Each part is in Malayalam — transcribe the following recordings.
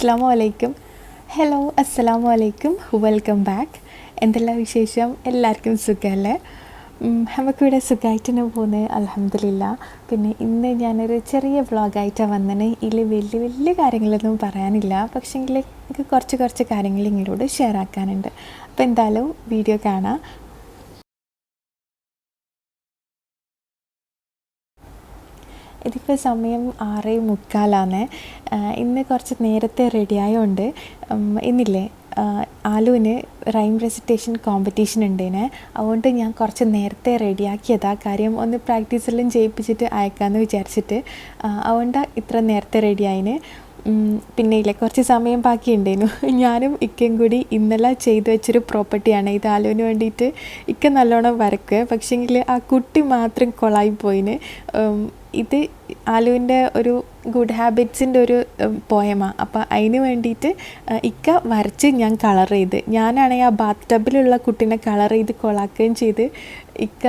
അസ്സാം വലൈക്കും ഹലോ അസ്സാം വലൈക്കും വെൽക്കം ബാക്ക് എന്തെല്ലാം വിശേഷം? എല്ലാവർക്കും സുഖമല്ലേ നമുക്കിവിടെ സുഖമായിട്ടാണ് പോകുന്നത്. അലഹമില്ല പിന്നെ ഇന്ന് ഞാനൊരു ചെറിയ വ്ളോഗായിട്ടാണ് വന്നത് ഇതിൽ വലിയ വലിയ കാര്യങ്ങളൊന്നും പറയാനില്ല. പക്ഷേങ്കിൽ എനിക്ക് കുറച്ച് കുറച്ച് കാര്യങ്ങൾ ഇങ്ങോട്ട് ഷെയർ ആക്കാനുണ്ട്. അപ്പോൾ എന്തായാലും വീഡിയോ കാണാം. ഇതിപ്പോൾ സമയം ആറേ മുക്കാലാണ് ഇന്ന് കുറച്ച് നേരത്തെ റെഡിയായോണ്ട് ഇന്നില്ലേ ആലുവിന് റൈം റെസിറ്റേഷൻ കോമ്പറ്റീഷൻ ഉണ്ടേനെ. അതുകൊണ്ട് ഞാൻ കുറച്ച് നേരത്തെ റെഡിയാക്കിയതാ കാര്യം ഒന്ന് പ്രാക്ടീസെല്ലാം ചെയ്യിപ്പിച്ചിട്ട് അയക്കാമെന്ന് വിചാരിച്ചിട്ട്. അതുകൊണ്ട് ഇത്ര നേരത്തെ റെഡിയായിന് പിന്നെ ഇല്ല കുറച്ച് സമയം ബാക്കി ഉണ്ടേനു ഞാനും ഇക്കയും കൂടി ഇന്നലെ ചെയ്തു വെച്ചൊരു പ്രോപ്പർട്ടിയാണ് ഇത് ആലുവിന് വേണ്ടിയിട്ട് ഇക്ക നല്ലോണം വരക്കുക പക്ഷേങ്കിൽ ആ കുട്ടി മാത്രം കൊളായി പോയിന്. ഇത് ആലുവിന്റെ ഒരു ഗുഡ് ഹാബിറ്റ്സിന്റെ ഒരു പോയമാണ് അപ്പോൾ അതിന് വേണ്ടിയിട്ട് ഇക്ക വരച്ച് ഞാൻ കളർ ചെയ്ത്. ഞാനാണെങ്കിൽ ആ ബാത്ത് ടബിലുള്ള കുട്ടീനെ കളർ ചെയ്ത് കൊളാക്കുകയും ചെയ്ത് ഇക്ക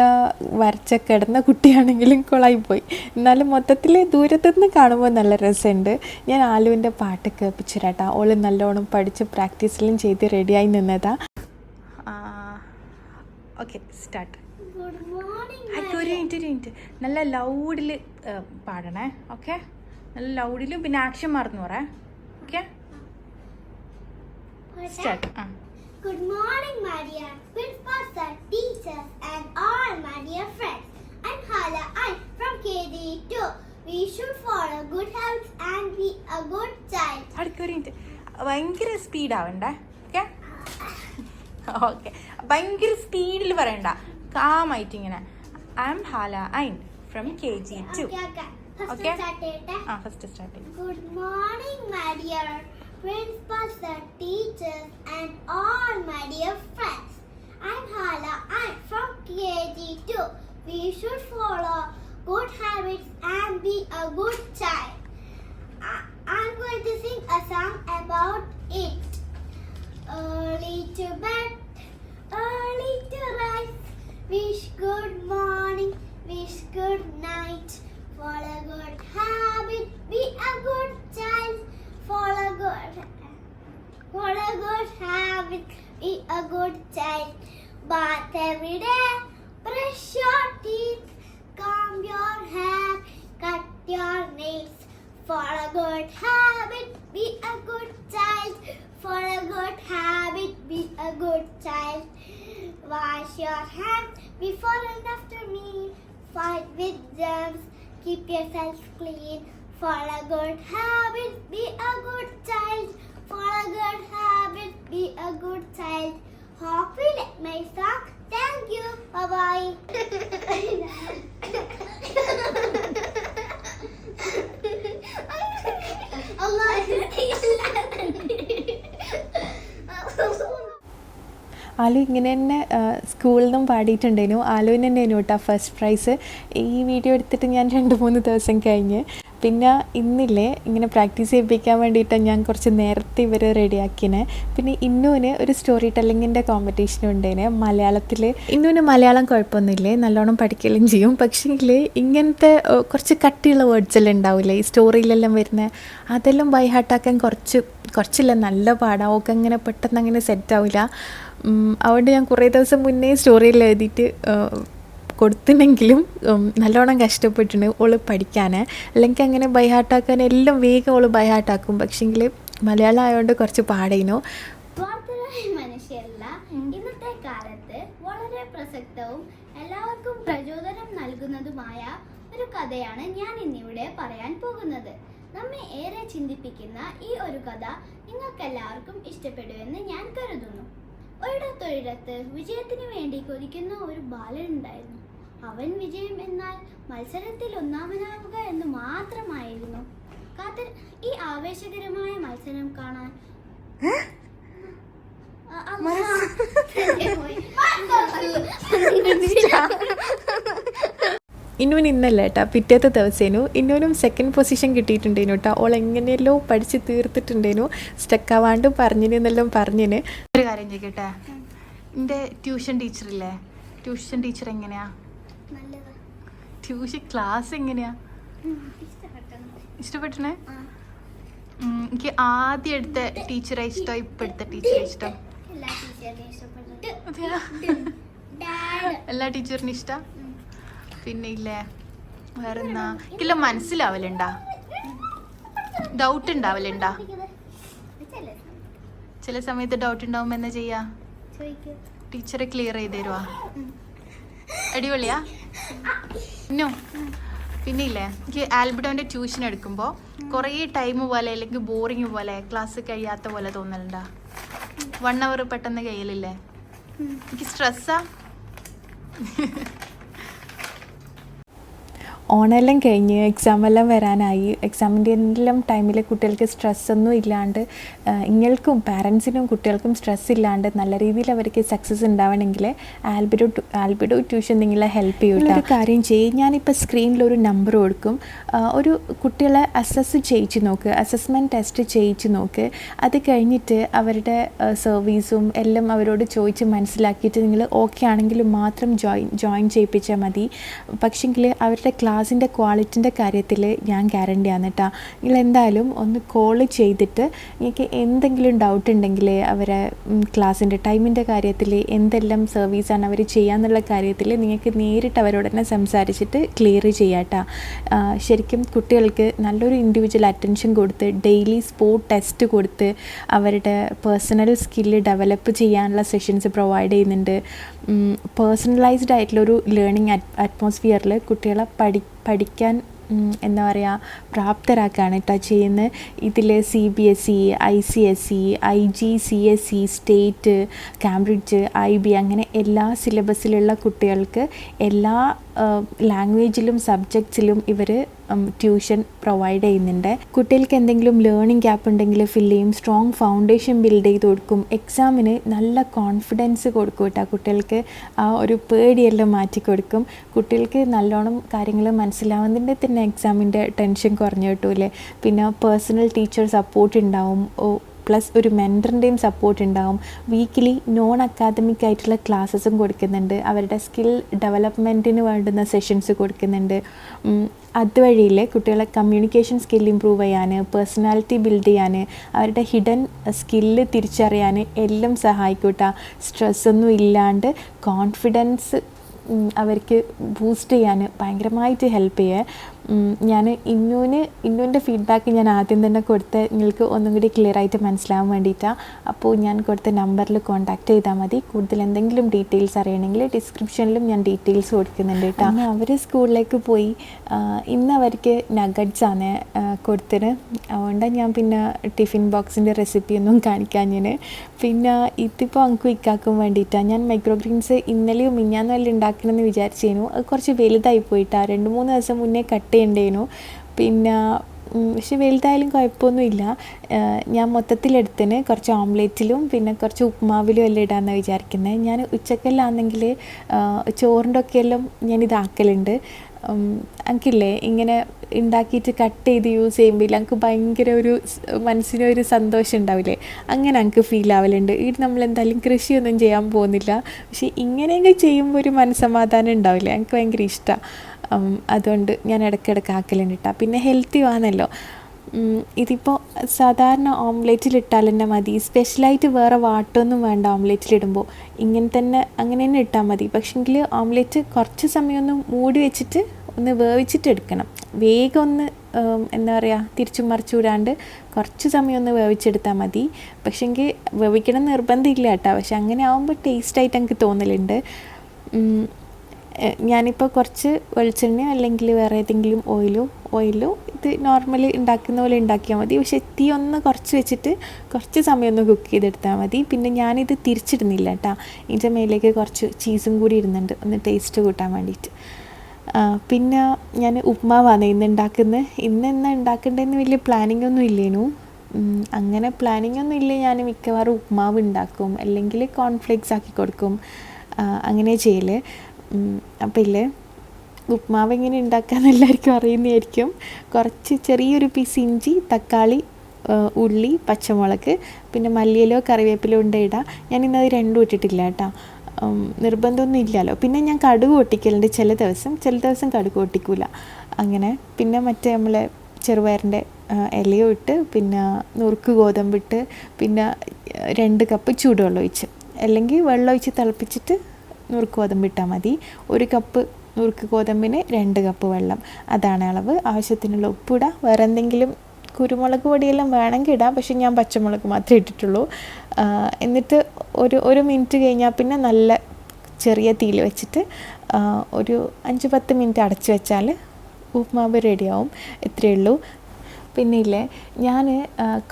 വരച്ച കിടന്ന കുട്ടിയാണെങ്കിലും കൊളായിപ്പോയി എന്നാലും മൊത്തത്തിൽ ദൂരത്തു നിന്ന് കാണുമ്പോൾ നല്ല രസമുണ്ട് ഞാൻ ആലുവിന്റെ പാട്ട് കേൾപ്പിച്ചിരാട്ടാ ഓൾ നല്ലോണം പഠിച്ച് പ്രാക്ടീസിലും ചെയ്ത് റെഡിയായി നിന്നതാ. ഓക്കെ സ്റ്റാർട്ട് അതൊക്കെ ഒരു മിനിറ്റ് ഒരു മിനിറ്റ്. നല്ല ലൗഡിൽ പാടണേ ഓക്കെ? നല്ല ലൗഡിലും പിന്നെ ആക്ഷൻ മറന്നു പറ ഓക്കെ? സ്റ്റാർട്ട് ആ. Good morning, my dear principal, sir, teachers, and all my dear friends. I'm Hala. I'm from KD2. We should follow good health and be a good child. അടുക്ക ഒരു സ്പീഡ് ഭയങ്കര സ്പീഡാവണ്ടേ ഓക്കെ? ഓക്കെ. ഭയങ്കര സ്പീഡിൽ പറയണ്ട. കാമായിട്ട് ഇങ്ങനെ. I'm Hala Ain from KG2. Okay, okay. First okay? start ah, first start Good morning, my dear principal, the teachers, and all my dear friends. I'm Hala Ain from KG2. We should follow good habits and be a good child. Follow good habit, be a good child. Bath every day, brush your teeth, comb your hair, cut your nails. Follow good habit, be a good child. Follow good habit, be a good child. Wash your hands before and after meal. Fight with germs, keep yourself clean. Follow good habit, be a good child. Follow good habit, be a good child. Hope you like my song. Thank you. Bye bye. Aloo ഇങ്ങനെ തന്നെ സ്കൂളിൽ നിന്നും പാടിയിട്ടുണ്ടേനു ആലുവിന് തന്നെയായിരുന്നു കേട്ടോ ഫസ്റ്റ് പ്രൈസ് ഈ വീഡിയോ എടുത്തിട്ട് ഞാൻ രണ്ട് മൂന്ന് ദിവസം കഴിഞ്ഞ് പിന്നെ ഇന്നില്ലേ ഇങ്ങനെ പ്രാക്ടീസ് ചെയ്യിപ്പിക്കാൻ വേണ്ടിയിട്ട് ഞാൻ കുറച്ച് നേരത്തെ ഇവർ റെഡിയാക്കിനെ. പിന്നെ ഇന്നുവിന് ഒരു സ്റ്റോറി ടെല്ലിങ്ങിന്റെ കോമ്പറ്റീഷൻ ഉണ്ടേനെ. മലയാളത്തിൽ ഇന്നുവിന് മലയാളം കുഴപ്പമൊന്നുമില്ലേ? നല്ലോണം പഠിക്കലും ചെയ്യും. പക്ഷേങ്കിൽ ഇങ്ങനത്തെ കുറച്ച് കട്ടിയുള്ള വേർഡ്സ് എല്ലാം ഉണ്ടാവില്ലേ? ഈ സ്റ്റോറിയിലെല്ലാം വരുന്ന അതെല്ലാം ബൈ ഹാർട്ടാക്കാൻ കുറച്ച് കുറച്ചില്ല നല്ല പാടാ? ഒക്കെ അങ്ങനെ പെട്ടെന്ന് അങ്ങനെ സെറ്റ് ആവില്ല അതുകൊണ്ട് ഞാൻ കുറേ ദിവസം മുന്നേ സ്റ്റോറിയിൽ എഴുതിയിട്ട് ആ, കൊടുത്തിനെങ്കിലും നല്ലോണം കഷ്ടപ്പെട്ടിട്ടുണ്ട് ഓൾ പഠിക്കാൻ അല്ലെങ്കിൽ അങ്ങനെ ബൈഹാട്ടാക്കാൻ എല്ലാം വേഗം ഓൾ ബൈഹാട്ടാക്കും പക്ഷേങ്കിൽ മലയാളം ആയതുകൊണ്ട് കുറച്ച് സ്വാർത്ഥരായ മനുഷ്യരല്ല. ഇന്നത്തെ കാലത്ത് വളരെ പ്രസക്തവും എല്ലാവർക്കും പ്രചോദനം നൽകുന്നതുമായ ഒരു കഥയാണ് ഞാൻ ഇന്നിവിടെ പറയാൻ പോകുന്നത്. നമ്മെ ഏറെ ചിന്തിപ്പിക്കുന്ന ഈ ഒരു കഥ നിങ്ങൾക്കെല്ലാവർക്കും ഇഷ്ടപ്പെടുമെന്ന് ഞാൻ കരുതുന്നു. ഒരിടത്തൊരിടത്ത് വിജയത്തിന് വേണ്ടി കൊതിക്കുന്ന ഒരു ബാലൻ ഉണ്ടായിരുന്നു. അവൻ വിജയം എന്നാൽ മത്സരത്തിൽ ഒന്നാമനാവുക എന്ന് മാത്രമായിരുന്നു. കാത്തിർ ഈ ആവേശകരമായ മത്സരം കാണാൻ ഇന്നുവൻ. ഇന്നുവിന് ഇന്നല്ല കേട്ടോ പിറ്റേത്തെ ദിവസേനു. ഇന്നുവിനും സെക്കൻഡ് പൊസിഷൻ കിട്ടിയിട്ടുണ്ടേനു കേട്ടോ ഓൾ എങ്ങനെയല്ലോ പഠിച്ച് തീർത്തിട്ടുണ്ടേനു. സ്റ്റക്കാവാണ്ട് പറഞ്ഞിനെന്നെല്ലാം പറഞ്ഞിന് ഒരു കാര്യം ചോദിക്കട്ടെ? എന്റെ ട്യൂഷൻ ടീച്ചറില്ലേ ട്യൂഷൻ ടീച്ചർ എങ്ങനെയാ? ട്യൂഷൻ ക്ലാസ് എങ്ങനെയാ? ഇഷ്ടപ്പെട്ടു ഇഷ്ടപ്പെട്ടണേ എനിക്ക് ആദ്യം എടുത്ത ടീച്ചറെ ഇഷ്ടം എടുത്ത ടീച്ചറെ ഇഷ്ടം. എല്ലാ ടീച്ചറിനെ ഇഷ്ടം? പിന്നെ ഇല്ലേ വേറെന്നാ? എനിക്കെല്ലാം മനസ്സിലാവലുണ്ടാ? ഡൗട്ട് ഉണ്ടാവലുണ്ടാ ചില സമയത്ത് ഡൗട്ട് ഉണ്ടാവുമ്പോ എന്നാ ചെയ്യാ ടീച്ചറെ ക്ലിയർ ചെയ്ത് തരുവാ? അടിപൊളിയാ? പിന്നോ പിന്നെ ഇല്ലേ എനിക്ക് ആൽബിഡോന്റെ ട്യൂഷൻ എടുക്കുമ്പോൾ കുറേ ടൈം പോലെ അല്ലെങ്കിൽ ബോറിങ് പോലെ ക്ലാസ് കഴിയാത്ത പോലെ തോന്നലുണ്ടാ? വൺ അവർ പെട്ടെന്ന് കഴിയലില്ലേ എനിക്ക് സ്ട്രെസ്സാ ഓണമെല്ലാം കഴിഞ്ഞ് എക്സാം എല്ലാം വരാനായി. എക്സാമിന്റെ എല്ലാം ടൈമിൽ കുട്ടികൾക്ക് സ്ട്രെസ്സൊന്നും ഇല്ലാണ്ട് ഇങ്ങൾക്കും പാരൻസിനും കുട്ടികൾക്കും സ്ട്രെസ് ഇല്ലാണ്ട് നല്ല രീതിയിൽ അവർക്ക് സക്സസ് ഉണ്ടാവണമെങ്കിൽ ആൽബിഡോ ആൽബിഡോ ട്യൂഷൻ നിങ്ങളെ ഹെൽപ്പ് ചെയ്യും ഒരു കാര്യം ചെയ്യും. ഞാനിപ്പോൾ സ്ക്രീനിൽ ഒരു നമ്പർ കൊടുക്കും. ഒരു കുട്ടികളെ അസസ് ചെയ്യിച്ച് നോക്ക്. അസസ്മെന്റ് ടെസ്റ്റ് ചെയ്യിച്ച് നോക്ക്. അത് കഴിഞ്ഞിട്ട് അവരുടെ സർവീസും എല്ലാം അവരോട് ചോദിച്ച് മനസ്സിലാക്കിയിട്ട് നിങ്ങൾ ഓക്കെ ആണെങ്കിൽ മാത്രം ജോയിൻ ജോയിൻ ചെയ്യിപ്പിച്ചാൽ മതി. പക്ഷെങ്കിൽ അവരുടെ ക്ലാസ്സിന്റെ ക്വാളിറ്റിന്റെ കാര്യത്തിൽ ഞാൻ ഗ്യാരണ്ടി ആണ് കേട്ടോ. നിങ്ങൾ എന്തായാലും ഒന്ന് കോൾ ചെയ്തിട്ട് നിങ്ങൾക്ക് എന്തെങ്കിലും ഡൗട്ട് ഉണ്ടെങ്കിൽ അവരെ ക്ലാസ്സിന്റെ ടൈമിന്റെ കാര്യത്തിൽ എന്തെല്ലാം സർവീസാണ് അവർ ചെയ്യാന്നുള്ള കാര്യത്തിൽ നിങ്ങൾക്ക് നേരിട്ട് അവരോട് തന്നെ സംസാരിച്ചിട്ട് ക്ലിയർ ചെയ്യാട്ടോ ശരിക്കും കുട്ടികൾക്ക് നല്ലൊരു ഇൻഡിവിജ്വൽ അറ്റൻഷൻ കൊടുത്ത് ഡെയിലി സ്പോർട്ട് ടെസ്റ്റ് കൊടുത്ത് അവരുടെ പേഴ്സണൽ സ്കില്ല് ഡെവലപ്പ് ചെയ്യാനുള്ള സെഷൻസ് പ്രൊവൈഡ് ചെയ്യുന്നുണ്ട്. പേഴ്സണലൈസ്ഡ് ആയിട്ടുള്ളൊരു ലേണിംഗ് അറ്റ്മോസ്ഫിയറിൽ കുട്ടികളെ പഠി പഠിക്കാൻ എന്താ പറയുക പ്രാപ്തരാക്കുകയാണ് കേട്ടോ ചെയ്യുന്നത് ഇതിൽ C B S E I C S E I G C S E state Cambridge I B അങ്ങനെ എല്ലാ സിലബസിലുള്ള കുട്ടികൾക്ക് എല്ലാ ലാംഗ്വേജിലും സബ്ജക്ട്സിലും ഇവർ ട്യൂഷൻ പ്രൊവൈഡ് ചെയ്യുന്നുണ്ട്. കുട്ടികൾക്ക് എന്തെങ്കിലും ലേണിംഗ് ഗ്യാപ്പ് ഉണ്ടെങ്കിൽ ഫില്ല് ചെയ്യും. സ്ട്രോങ് ഫൗണ്ടേഷൻ ബിൽഡ് ചെയ്ത് കൊടുക്കും. എക്സാമിന് നല്ല കോൺഫിഡൻസ് കൊടുക്കും കേട്ടോ കുട്ടികൾക്ക്. ആ ഒരു പേടിയെല്ലാം മാറ്റി കൊടുക്കും. കുട്ടികൾക്ക് നല്ലോണം കാര്യങ്ങൾ മനസ്സിലാവുന്നതിന്റെ തന്നെ എക്സാമിന്റെ ടെൻഷൻ കുറഞ്ഞു കിട്ടൂലേ. പിന്നെ പേഴ്സണൽ ടീച്ചർ സപ്പോർട്ട് ഉണ്ടാവും. പ്ലസ് ഒരു മെന്ററിന്റെയും സപ്പോർട്ട് ഉണ്ടാവും. വീക്കിലി നോൺ അക്കാദമിക് ആയിട്ടുള്ള ക്ലാസ്സസും കൊടുക്കുന്നുണ്ട്. അവരുടെ സ്കിൽ ഡെവലപ്മെന്റിന് വേണ്ടുന്ന സെഷൻസ് കൊടുക്കുന്നുണ്ട്. അതുവഴിയിൽ കുട്ടികളെ കമ്മ്യൂണിക്കേഷൻ സ്കിൽ ഇമ്പ്രൂവ് ചെയ്യാൻ പേഴ്സണാലിറ്റി ബിൽഡ് ചെയ്യാൻ അവരുടെ ഹിഡൻ സ്കില്ല് തിരിച്ചറിയാൻ എല്ലാം സഹായിക്കൂട്ട. സ്ട്രെസ്സൊന്നും ഇല്ലാണ്ട് കോൺഫിഡൻസ് അവർക്ക് ബൂസ്റ്റ് ചെയ്യാൻ ഭയങ്കരമായിട്ട് ഹെൽപ്പ് ചെയ്യേ. ഞാൻ ഇന്നൂന് ഇന്നുവിന്റെ ഫീഡ്ബാക്ക് ഞാൻ ആദ്യം തന്നെ കൊടുത്ത് നിങ്ങൾക്ക് ഒന്നും കൂടി ക്ലിയർ ആയിട്ട് മനസ്സിലാവാൻ വേണ്ടിയിട്ടാണ് അപ്പോൾ ഞാൻ കൊടുത്ത നമ്പറിൽ കോൺടാക്ട് ചെയ്താൽ മതി. കൂടുതൽ എന്തെങ്കിലും ഡീറ്റെയിൽസ് അറിയണമെങ്കിൽ ഡിസ്ക്രിപ്ഷനിലും ഞാൻ ഡീറ്റെയിൽസ് കൊടുക്കുന്നുണ്ട് കേട്ടോ. അവർ സ്കൂളിലേക്ക് പോയി ഇന്ന് അവർക്ക് നഗഡ്സാണ് കൊടുത്തത്. അതുകൊണ്ട് ഞാൻ പിന്നെ ടിഫിൻ ബോക്സിന്റെ റെസിപ്പി ഒന്നും കാണിക്കാൻ ഞാൻ പിന്നെ ഇതിപ്പോൾ അങ്കു ഇക്കാക്കും വേണ്ടിയിട്ടാണ് ഞാൻ മൈക്രോഗ്രീൻസ് ഇന്നലെയും മിഞ്ഞാന്നും എല്ലാം ഉണ്ടാക്കണമെന്ന് വിചാരിച്ചേനു. അത് കുറച്ച് വലുതായി പോയിട്ടാണ് രണ്ട് മൂന്ന് ദിവസം മുന്നേ കട്ട് ചെയ്യേണ്ടേനു പിന്നെ പക്ഷെ വലുതായാലും കുഴപ്പമൊന്നുമില്ല. ഞാൻ മൊത്തത്തിലെടുത്തിന് കുറച്ച് ഓംലേറ്റിലും പിന്നെ കുറച്ച് ഉപ്മാവിലും എല്ലാം ഇടാമെന്നാണ് വിചാരിക്കുന്നത്. ഞാൻ ഉച്ചക്കെല്ലാണെങ്കിൽ ചോറിന്റെ ഒക്കെ എല്ലാം ഞാൻ ഇതാക്കലുണ്ട്. എനിക്കില്ലേ ഇങ്ങനെ ഉണ്ടാക്കിയിട്ട് കട്ട് ചെയ്ത് യൂസ് ചെയ്യുമ്പോൾ എനിക്ക് ഭയങ്കര ഒരു മനസ്സിനൊരു സന്തോഷം ഉണ്ടാവില്ലേ? അങ്ങനെ എനിക്ക് ഫീൽ ആവലുണ്ട്. ഇത് നമ്മൾ എന്തായാലും കൃഷിയൊന്നും ചെയ്യാൻ പോകുന്നില്ല. പക്ഷേ ഇങ്ങനെയൊക്കെ ചെയ്യുമ്പോൾ ഒരു മനസ്സമാധാനം ഉണ്ടാവില്ലേ? എനിക്ക് ഭയങ്കര ഇഷ്ടമാണ് അതുകൊണ്ട് ഞാൻ ഇടയ്ക്കിടയ്ക്ക് ആക്കലുണ്ട് കേട്ടോ പിന്നെ ഹെൽത്തി ആണല്ലോ. ഇതിപ്പോൾ സാധാരണ ഓംലേറ്റിലിട്ടാൽ തന്നെ മതി. സ്പെഷ്യലായിട്ട് വേറെ വാട്ടൊന്നും വേണ്ട ഓംലേറ്റിലിടുമ്പോൾ ഇങ്ങനെ തന്നെ അങ്ങനെ തന്നെ ഇട്ടാൽ മതി. പക്ഷെങ്കിൽ ഓംലേറ്റ് കുറച്ച് സമയമൊന്ന് മൂടി വെച്ചിട്ട് ഒന്ന് വേവിച്ചിട്ട് എടുക്കണം. വേഗം ഒന്ന് എന്താ പറയുക തിരിച്ചും മറിച്ചു വിടാണ്ട് കുറച്ച് സമയം ഒന്ന് വേവിച്ചെടുത്താൽ മതി. പക്ഷെങ്കിൽ വേവിക്കണം നിർബന്ധമില്ല കേട്ടോ പക്ഷെ അങ്ങനെ ആകുമ്പോൾ ടേസ്റ്റായിട്ട് എനിക്ക് തോന്നലുണ്ട്. ഞാനിപ്പോൾ കുറച്ച് വെളിച്ചെണ്ണയോ അല്ലെങ്കിൽ വേറെ ഏതെങ്കിലും ഓയിലോ ഓയിലോ ഇത് നോർമലി ഉണ്ടാക്കുന്ന പോലെ ഉണ്ടാക്കിയാൽ മതി. പക്ഷെ തീ ഒന്ന് കുറച്ച് വെച്ചിട്ട് കുറച്ച് സമയം ഒന്ന് കുക്ക് ചെയ്തെടുത്താൽ മതി. പിന്നെ ഞാനിത് തിരിച്ചിടുന്നില്ല കേട്ടോ. ഇതിന്റെ മേലേക്ക് കുറച്ച് ചീസും കൂടി ഇടുന്നുണ്ട്. ഒന്ന് ടേസ്റ്റ് കൂട്ടാൻ വേണ്ടിയിട്ട്. പിന്നെ ഞാൻ ഉപ്മാവാണ് ഇന്ന് ഉണ്ടാക്കുന്നത് ഇന്ന് എന്നാ ഉണ്ടാക്കേണ്ടതെന്ന് വലിയ പ്ലാനിങ് ഒന്നും ഇല്ലേനു. അങ്ങനെ പ്ലാനിങ് ഒന്നും ഇല്ല. ഞാൻ മിക്കവാറും ഉപ്മാവ് ഉണ്ടാക്കും. അല്ലെങ്കിൽ കോൺഫ്ലേക്സ് ആക്കി കൊടുക്കും. അങ്ങനെ ചെയ്യൽ. അപ്പം ഇല്ലേ? ഉപ്മാവ് എങ്ങനെ ഉണ്ടാക്കാന്ന് എല്ലാവർക്കും അറിയുന്നതായിരിക്കും. കുറച്ച് ചെറിയൊരു പീസ് ഇഞ്ചി തക്കാളി ഉള്ളി പച്ചമുളക് പിന്നെ മല്ലിയിലോ കറിവേപ്പിലോ ഉണ്ട് ഇടാം. ഞാൻ ഇന്നത് രണ്ടും ഇട്ടിട്ടില്ല കേട്ടോ. നിർബന്ധമൊന്നും ഇല്ലല്ലോ. പിന്നെ ഞാൻ കടുക് പൊട്ടിക്കലുണ്ട് ചില ദിവസം. ചില ദിവസം കടുക് പൊട്ടിക്കൂല. അങ്ങനെ. പിന്നെ മറ്റേ നമ്മളെ ചെറുപയറിന്റെ ഇലയോ ഇട്ട് പിന്നെ നുറുക്ക് ഗോതമ്പിട്ട് പിന്നെ രണ്ട് കപ്പ് ചൂടുവെള്ളം ഒഴിച്ച്. അല്ലെങ്കിൽ വെള്ളം ഒഴിച്ച് തിളപ്പിച്ചിട്ട് നുറുക്ക് ഗോതമ്പ് ഇട്ടാൽ മതി. ഒരു കപ്പ് നുറുക്ക് ഗോതമ്പിന് രണ്ട് കപ്പ് വെള്ളം. അതാണ് അളവ്. ആവശ്യത്തിനുള്ള ഉപ്പിടുക വേറെ എന്തെങ്കിലും കുരുമുളക് പൊടിയെല്ലാം വേണമെങ്കിൽ ഇടാം. പക്ഷേ ഞാൻ പച്ചമുളക് മാത്രമേ ഇട്ടിട്ടുള്ളൂ. എന്നിട്ട് ഒരു ഒരു മിനിറ്റ് കഴിഞ്ഞാൽ പിന്നെ നല്ല ചെറിയ തീയിൽ വെച്ചിട്ട് ഒരു അഞ്ച് പത്ത് മിനിറ്റ് അടച്ച് വെച്ചാൽ ഉപ്മാവ് റെഡിയാവും ഇത്രയേ ഉള്ളൂ. പിന്നെ ഇല്ലേ ഞാൻ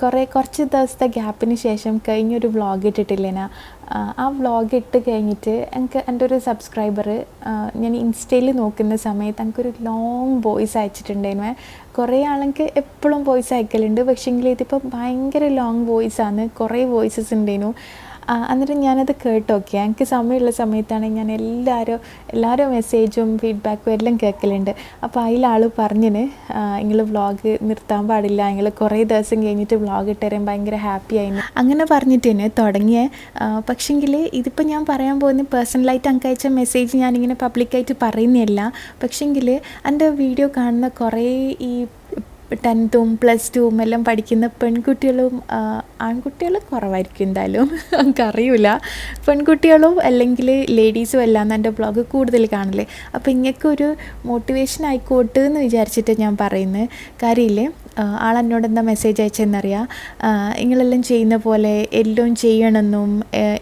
കുറേ കുറച്ച് ദിവസത്തെ ഗ്യാപ്പിന് ശേഷം കഴിഞ്ഞൊരു വ്ളോഗ് ഇട്ടിട്ടില്ലേനാ ആ വ്ളോഗ് ഇട്ട് കഴിഞ്ഞിട്ട് എനിക്ക് എന്റെ ഒരു സബ്സ്ക്രൈബർ ഞാൻ ഇൻസ്റ്റയിൽ നോക്കുന്ന സമയത്ത് എനിക്കൊരു ലോങ് വോയിസ് അയച്ചിട്ടുണ്ടായിരുന്നു. കുറേ ആളെനിക്ക് എപ്പോഴും വോയിസ് അയക്കലുണ്ട്. പക്ഷേങ്കിൽ ഇതിപ്പോൾ ഭയങ്കര ലോങ് വോയിസ് ആണ്. കുറേ വോയിസസ് ഉണ്ടായിരുന്നു. അന്നേരം ഞാനത് കേട്ടോക്കെ എനിക്ക് സമയമുള്ള സമയത്താണ് ഞാൻ എല്ലാവരും എല്ലാവരും മെസ്സേജും ഫീഡ്ബാക്കും എല്ലാം കേൾക്കലുണ്ട് അപ്പോൾ അതിലാൾ പറഞ്ഞിന് നിങ്ങൾ വ്ളോഗ് നിർത്താൻ പാടില്ല നിങ്ങൾ കുറേ ദിവസം കഴിഞ്ഞിട്ട് വ്ളോഗ് ഇട്ടുതരാൻ ഭയങ്കര ഹാപ്പി ആയിരുന്നു അങ്ങനെ പറഞ്ഞിട്ട് തന്നെ തുടങ്ങിയ പക്ഷെങ്കിൽ ഇതിപ്പോൾ ഞാൻ പറയാൻ പോകുന്ന പേഴ്സണലായിട്ട് എനിക്ക് അയച്ച മെസ്സേജ് ഞാനിങ്ങനെ പബ്ലിക്കായിട്ട് പറയുന്നില്ല പക്ഷെങ്കിൽ എന്റെ വീഡിയോ കാണുന്ന കുറേ ഈ ടെൻത്തും പ്ലസ് ടുവും എല്ലാം പഠിക്കുന്ന പെൺകുട്ടികളും ആൺകുട്ടികൾ കുറവായിരിക്കും എന്തായാലും. നമുക്കറിയില്ല പെൺകുട്ടികളും അല്ലെങ്കിൽ ലേഡീസും എല്ലാം എന്റെ ബ്ലോഗ് കൂടുതൽ കാണില്ലേ. അപ്പോൾ ഇങ്ങനെയൊക്കെ ഒരു മോട്ടിവേഷൻ ആയിക്കോട്ടെ എന്ന് വിചാരിച്ചിട്ട് ഞാൻ പറയുന്നത് കാര്യമില്ലേ? ആളെന്നോട് എന്താ മെസ്സേജ് അയച്ചതെന്നറിയാം നിങ്ങളെല്ലാം ചെയ്യുന്ന പോലെ എല്ലാം ചെയ്യണമെന്നും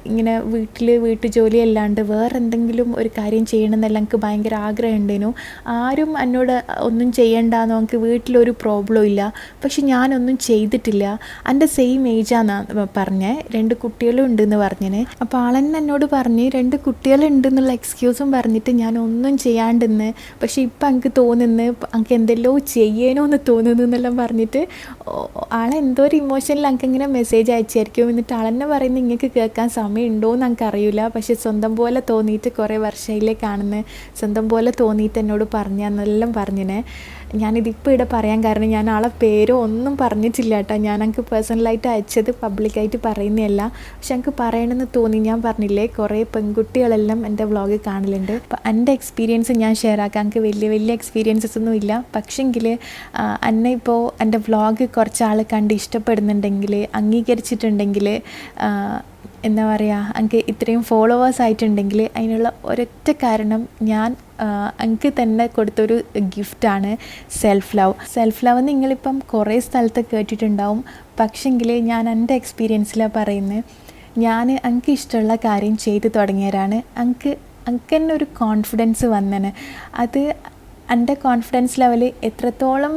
ഇങ്ങനെ വീട്ടിൽ വീട്ടുജോലി അല്ലാണ്ട് വേറെ എന്തെങ്കിലും ഒരു കാര്യം ചെയ്യണമെന്നെല്ലാം എനിക്ക് ഭയങ്കര ആഗ്രഹം ഉണ്ടേനു ആരും എന്നോട് ഒന്നും ചെയ്യണ്ടെന്നോ എനിക്ക് വീട്ടിലൊരു പ്രോബ്ലം ഇല്ല. പക്ഷെ ഞാനൊന്നും ചെയ്തിട്ടില്ല. എന്റെ സെയിം ഏജാന്നാണ് പറഞ്ഞേ. രണ്ട് കുട്ടികളും ഉണ്ടെന്ന് പറഞ്ഞിന്. അപ്പോൾ ആളെന്നെ എന്നോട് പറഞ്ഞ് രണ്ട് കുട്ടികളുണ്ടെന്നുള്ള എക്സ്ക്യൂസും പറഞ്ഞിട്ട് ഞാൻ ഒന്നും ചെയ്യാണ്ടെന്ന്. പക്ഷെ ഇപ്പം എനിക്ക് തോന്നുന്നു എനിക്ക് എന്തെല്ലോ ചെയ്യണോ എന്ന് തോന്നുന്നു എന്നെല്ലാം പറഞ്ഞിട്ട് ആളെന്തോ ഒരു ഇമോഷനിൽ എനിക്ക് ഇങ്ങനെ മെസ്സേജ് അയച്ചായിരിക്കും എന്നിട്ട് ആളെന്നെ പറയുന്നത് ഇങ്ങക്ക് കേൾക്കാൻ സമയമുണ്ടോ എന്ന് എനിക്ക് അറിയില്ല പക്ഷെ സ്വന്തം പോലെ തോന്നിയിട്ട് കുറേ വർഷയിലേ കാണുന്ന. സ്വന്തം പോലെ തോന്നിയിട്ട് എന്നോട് പറഞ്ഞെന്നെല്ലാം പറഞ്ഞിനെ. ഞാനിതിപ്പോൾ ഇവിടെ പറയാൻ കാരണം ഞാൻ ആളെ പേരോ ഒന്നും പറഞ്ഞിട്ടില്ല കേട്ടോ. ഞാൻ എനിക്ക് പേഴ്സണലായിട്ട് അയച്ചത് പബ്ലിക്കായിട്ട് പറയുന്നതല്ല. പക്ഷെ എനിക്ക് പറയണമെന്ന് തോന്നി ഞാൻ പറഞ്ഞില്ലേ? കുറേ പെൺകുട്ടികളെല്ലാം എന്റെ വ്ളോഗ് കാണലുണ്ട്. അപ്പം എന്റെ എക്സ്പീരിയൻസ് ഞാൻ ഷെയർ ആക്കാം. എനിക്ക് വലിയ വലിയ എക്സ്പീരിയൻസസ് ഒന്നും ഇല്ല പക്ഷെങ്കിൽ എന്നെ ഇപ്പോൾ എന്റെ വ്ളോഗ് കുറച്ച് ആൾ കണ്ട് ഇഷ്ടപ്പെടുന്നുണ്ടെങ്കിൽ അംഗീകരിച്ചിട്ടുണ്ടെങ്കിൽ എന്താ പറയുക എനിക്ക് ഇത്രയും ഫോളോവേഴ്സ് ആയിട്ടുണ്ടെങ്കിൽ അതിനുള്ള ഒരൊറ്റ കാരണം ഞാൻ എനിക്ക് തന്നെ കൊടുത്തൊരു ഗിഫ്റ്റാണ് സെൽഫ് ലവ് സെൽഫ് ലവ് നിങ്ങളിപ്പം കുറേ സ്ഥലത്ത് കേട്ടിട്ടുണ്ടാവും. പക്ഷെങ്കിൽ ഞാൻ എന്റെ എക്സ്പീരിയൻസിലാണ് പറയുന്നത് ഞാൻ എനിക്ക് ഇഷ്ടമുള്ള കാര്യം ചെയ്തു തുടങ്ങിയവരാണ്. എനിക്ക് എനിക്ക് തന്നെ ഒരു കോൺഫിഡൻസ് വന്നേനെ അത് എന്റെ കോൺഫിഡൻസ് ലെവൽ എത്രത്തോളം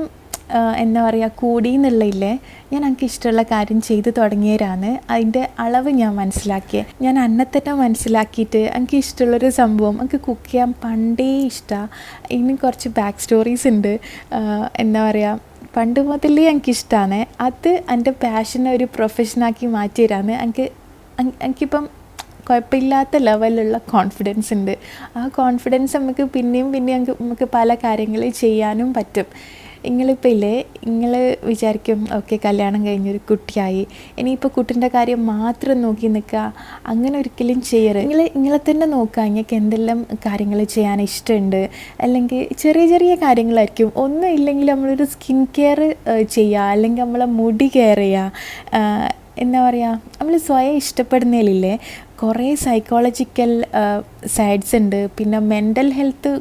എന്താ പറയുക കൂടി എന്നുള്ളില്ലേ ഞാൻ എനിക്ക് ഇഷ്ടമുള്ള കാര്യം ചെയ്തു തുടങ്ങിയവരാണ്. അതിന്റെ അളവ് ഞാൻ മനസ്സിലാക്കിയത് ഞാൻ അന്നെ തന്നെ മനസ്സിലാക്കിയിട്ട് എനിക്ക് ഇഷ്ടമുള്ളൊരു സംഭവം എനിക്ക് കുക്ക് ചെയ്യാൻ പണ്ടേ ഇഷ്ടമാണ് ഇനി കുറച്ച് ബാക്ക് സ്റ്റോറീസ് ഉണ്ട്. എന്താ പറയുക പണ്ട് മുതലേ എനിക്കിഷ്ടമാണ് അത് എന്റെ പാഷനെ ഒരു പ്രൊഫഷനാക്കി മാറ്റി തരാന്ന് എനിക്ക് എനിക്കിപ്പം കുഴപ്പമില്ലാത്ത ലെവലിലുള്ള കോൺഫിഡൻസ് ഉണ്ട്. ആ കോൺഫിഡൻസ് നമുക്ക് പിന്നെയും പിന്നെയും നമുക്ക് പല കാര്യങ്ങൾ ചെയ്യാനും പറ്റും. നിങ്ങളിപ്പോൾ ഇല്ലേ നിങ്ങൾ വിചാരിക്കും ഓക്കെ കല്യാണം കഴിഞ്ഞൊരു കുട്ടിയായി. ഇനിയിപ്പോൾ കുട്ടിന്റെ കാര്യം മാത്രം നോക്കി നിൽക്കുക അങ്ങനെ ഒരിക്കലും ചെയ്യരുത്. നിങ്ങൾ നിങ്ങളെ തന്നെ നോക്കുക നിങ്ങൾക്ക് എന്തെല്ലാം കാര്യങ്ങൾ ചെയ്യാൻ ഇഷ്ടമുണ്ട് അല്ലെങ്കിൽ ചെറിയ ചെറിയ കാര്യങ്ങളായിരിക്കും. ഒന്നും ഇല്ലെങ്കിൽ നമ്മളൊരു സ്കിൻ കെയർ ചെയ്യുക അല്ലെങ്കിൽ നമ്മളെ മുടി കെയർ ചെയ്യുക എന്താ പറയുക നമ്മൾ സ്വയം ഇഷ്ടപ്പെടുന്നതിലില്ലേ കുറേ സൈക്കോളജിക്കൽ സൈഡ്സ് ഉണ്ട്. പിന്നെ മെന്റൽ ഹെൽത്ത്